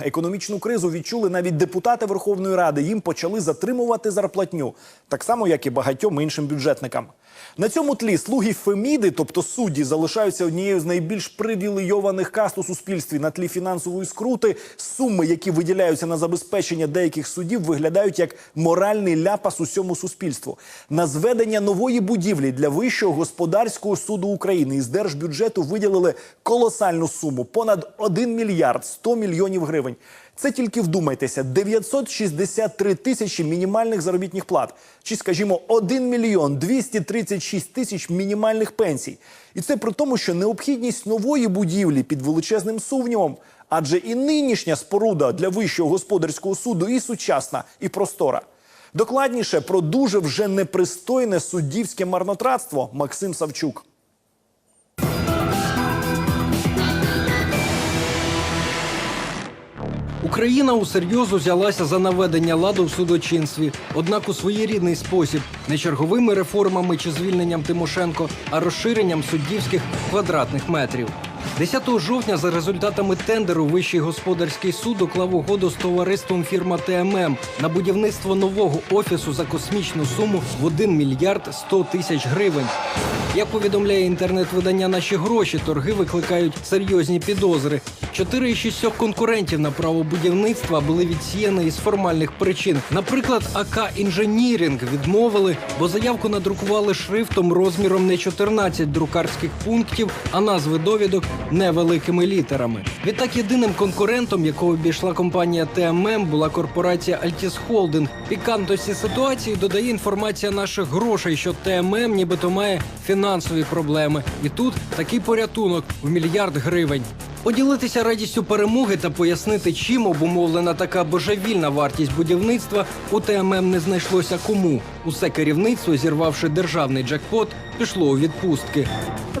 Економічну кризу відчули навіть депутати Верховної Ради. Їм почали затримувати зарплатню, так само як і багатьом іншим бюджетникам. На цьому тлі слуги Феміди, тобто судді, залишаються однією з найбільш привілейованих каст у суспільстві на тлі фінансової скрути. Суми, які виділяються на забезпечення деяких судів, виглядають як моральний ляпас усьому суспільству. На зведення нової будівлі для вищого господарського суду України із держбюджету виділили колосальну суму понад 1 мільярд 100 мільйонів гривень. Це тільки вдумайтеся, 963 тисячі мінімальних заробітних плат, чи скажімо, 1 мільйон 236 тисяч мінімальних пенсій. І це при тому, що необхідність нової будівлі під величезним сумнівом, адже і нинішня споруда для вищого господарського суду і сучасна, і простора. Докладніше про дуже вже непристойне суддівське марнотратство Максим Савчук. Україна усерйозу взялася за наведення ладу в судочинстві, однак у своєрідний спосіб не черговими реформами чи звільненням Тимошенко, а розширенням суддівських квадратних метрів. 10 жовтня за результатами тендеру Вищий господарський суд уклав угоду з товариством фірма ТММ на будівництво нового офісу за космічну суму в 1 мільярд 100 тисяч гривень. Як повідомляє інтернет-видання наші гроші, торги викликають серйозні підозри. Чотири із шістьох конкурентів на право будівництва були відсіяні із формальних причин. Наприклад, АК інженірінг відмовили, бо заявку надрукували шрифтом розміром не 14 друкарських пунктів, а назви довідок невеликими літерами. Відтак єдиним конкурентом, якого обійшла компанія ТММ, була корпорація Altis Holding. Пікантості ситуації додає інформація наших грошей, що ТММ нібито має фінансові проблеми. І тут такий порятунок в мільярд гривень. Поділитися радістю перемоги та пояснити, чим обумовлена така божевільна вартість будівництва у ТММ не знайшлося кому. Усе керівництво, зірвавши державний джекпот, пішло у відпустки.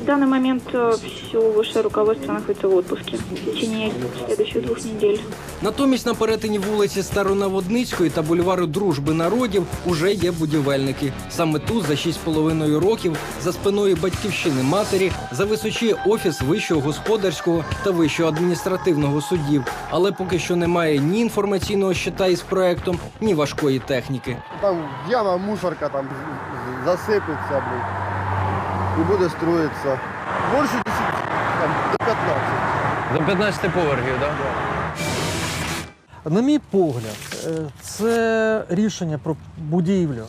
В данный момент все высшее руководство находится в отпуске в течение следующих двух недель. Натомість на перетині вулиці Старонаводницької та бульвару Дружби народів уже є будівельники. Саме тут за 6,5 років за спиною батьківщини матері зависочіє офіс вищого господарського та вищого адміністративного судів. Але поки що немає ні інформаційного щита із проектом, ні важкої техніки. Там яма, мусорка там засипеться, блін. І буде строїтися. Більше 10, там, до 15. До 15 поверхів, так? На мій погляд, е, це рішення про будівлю,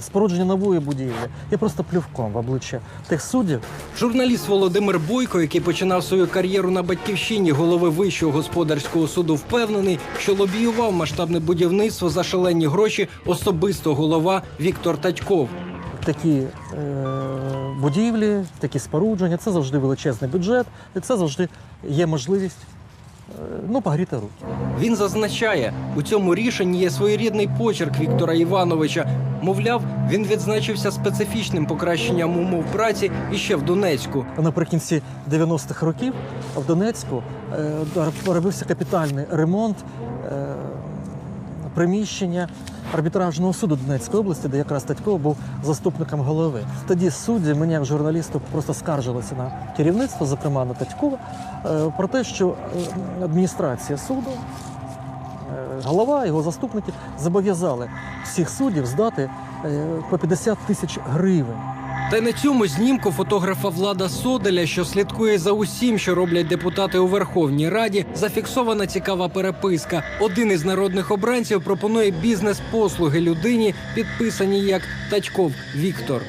спорудження нової будівлі є просто плювком в обличчя тих суддів, Журналіст Володимир Бойко, який починав свою кар'єру на батьківщині голови вищого господарського суду, впевнений, що лобіював масштабне будівництво за шалені гроші особисто голова Віктор Татьков. Такі е, будівлі, такі спорудження. Це завжди величезний бюджет, і це завжди є можливість е, ну, погріти руки. Він зазначає, у цьому рішенні є своєрідний почерк Віктора Івановича. Мовляв, він відзначився специфічним покращенням умов праці іще в Донецьку. Наприкінці 90-х років в Донецьку е, робився капітальний ремонт приміщення арбітражного суду Донецької області, де якраз Татько був заступником голови. Тоді судді, мені як журналісту, просто скаржилися на керівництво, зокрема на Татькова, е, про те, що е, адміністрація суду, е, голова, його заступники зобов'язали всіх суддів здати по 50 тисяч гривень. Та й на цьому знімку фотографа Влада Соделя, що слідкує за усім, що роблять депутати у Верховній Раді, зафіксована цікава переписка. Один із народних обранців пропонує бізнес-послуги людині, підписані як Тачков Віктор.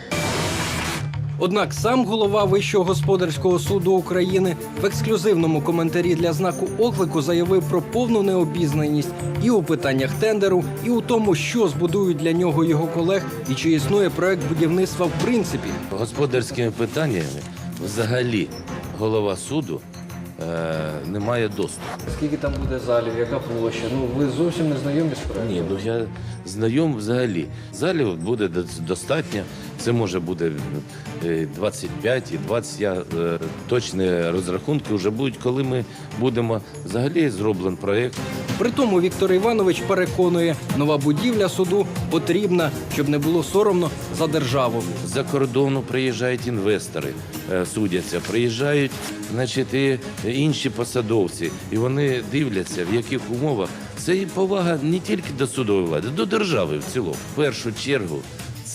Однак сам голова Вищого господарського суду України в ексклюзивному коментарі для знаку оклику заявив про повну необізнаність і у питаннях тендеру, і у тому, що збудують для нього його колег, і чи існує проект будівництва в принципі. Господарськими питаннями взагалі голова суду е, не має доступу. Скільки там буде залів, яка площа? Ну ви зовсім не знайомі з проектом? Ні, ну я знайом взагалі. Залів буде до- достатньо. Це може буде е, 25 і 20. Я, е, точні розрахунки вже будуть, коли ми будемо взагалі зроблений проєкт. При тому Віктор Іванович переконує, нова будівля суду потрібна, щоб не було соромно за державу. За кордону приїжджають інвестори, е, судяться, приїжджають, значить, і інші посадовці, і вони дивляться, в яких умовах. Це і повага не тільки до судової влади, до держави в цілому. В першу чергу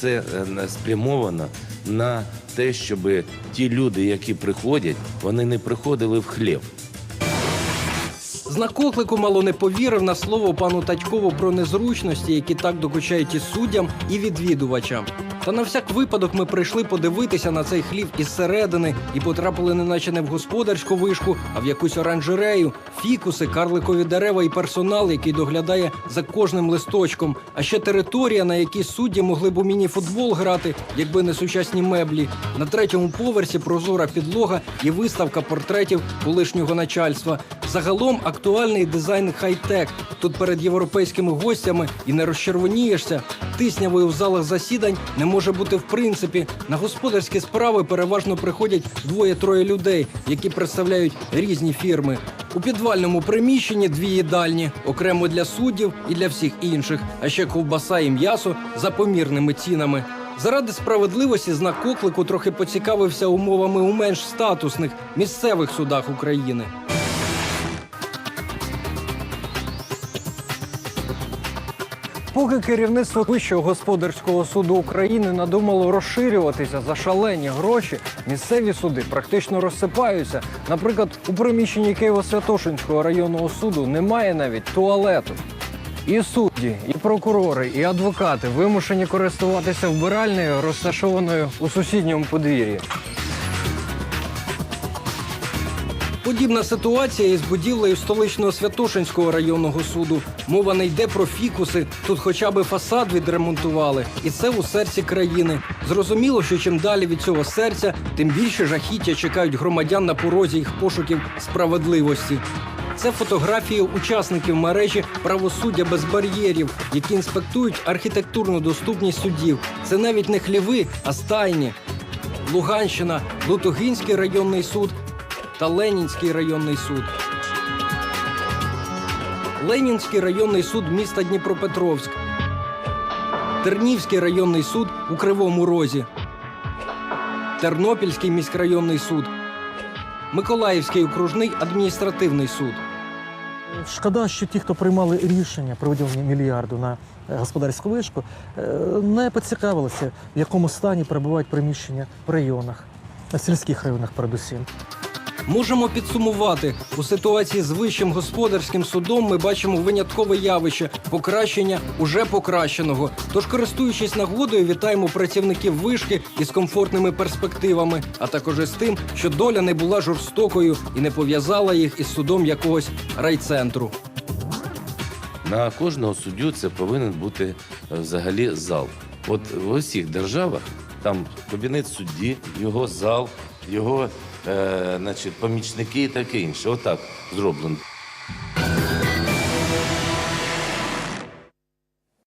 це е, спрямовано на те, щоб ті люди, які приходять, вони не приходили в хлів. Знак оклику мало не повірив на слово пану Татькову про незручності, які так докучають і суддям, і відвідувачам. Та на всяк випадок ми прийшли подивитися на цей хлів із середини і потрапили неначе не в господарську вишку, а в якусь оранжерею, фікуси, карликові дерева і персонал, який доглядає за кожним листочком. А ще територія, на якій судді могли б у міні-футбол грати, якби не сучасні меблі. На третьому поверсі прозора підлога і виставка портретів колишнього начальства. Загалом актуальний дизайн хай-тек. Тут перед європейськими гостями і не розчервонієшся. Тиснявої в залах засідань не може бути в принципі. На господарські справи переважно приходять двоє-троє людей, які представляють різні фірми. У підвальному приміщенні дві їдальні, окремо для суддів і для всіх інших, а ще ковбаса і м'ясо за помірними цінами. Заради справедливості знак оклику трохи поцікавився умовами у менш статусних місцевих судах України. Поки керівництво Вищого господарського суду України надумало розширюватися за шалені гроші, місцеві суди практично розсипаються. Наприклад, у приміщенні Києво-Святошинського районного суду немає навіть туалету. І судді, і прокурори, і адвокати вимушені користуватися вбиральнею, розташованою у сусідньому подвір'ї. Подібна ситуація із будівлею столичного Святошинського районного суду. Мова не йде про фікуси. Тут хоча б фасад відремонтували, і це у серці країни. Зрозуміло, що чим далі від цього серця, тим більше жахіття чекають громадян на порозі їх пошуків справедливості. Це фотографії учасників мережі правосуддя без бар'єрів, які інспектують архітектурну доступність судів. Це навіть не хліви, а стайні. Луганщина, Лутугинський районний суд та Ленінський районний суд. Ленінський районний суд міста Дніпропетровськ. Тернівський районний суд у Кривому Розі. Тернопільський міськрайонний суд. Миколаївський окружний адміністративний суд. Шкода, що ті, хто приймали рішення про виділення мільярду на е, господарську вишку, е, не поцікавилися, в якому стані перебувають приміщення в районах, на сільських районах передусім. Можемо підсумувати у ситуації з вищим господарським судом. Ми бачимо виняткове явище покращення уже покращеного. Тож, користуючись нагодою, вітаємо працівників вишки із комфортними перспективами, а також із тим, що доля не була жорстокою і не пов'язала їх із судом якогось райцентру. На кожного суддю це повинен бути е, взагалі зал. От в усіх державах там кабінет судді, його зал, його е, значить, помічники і таке інше. Отак зроблено.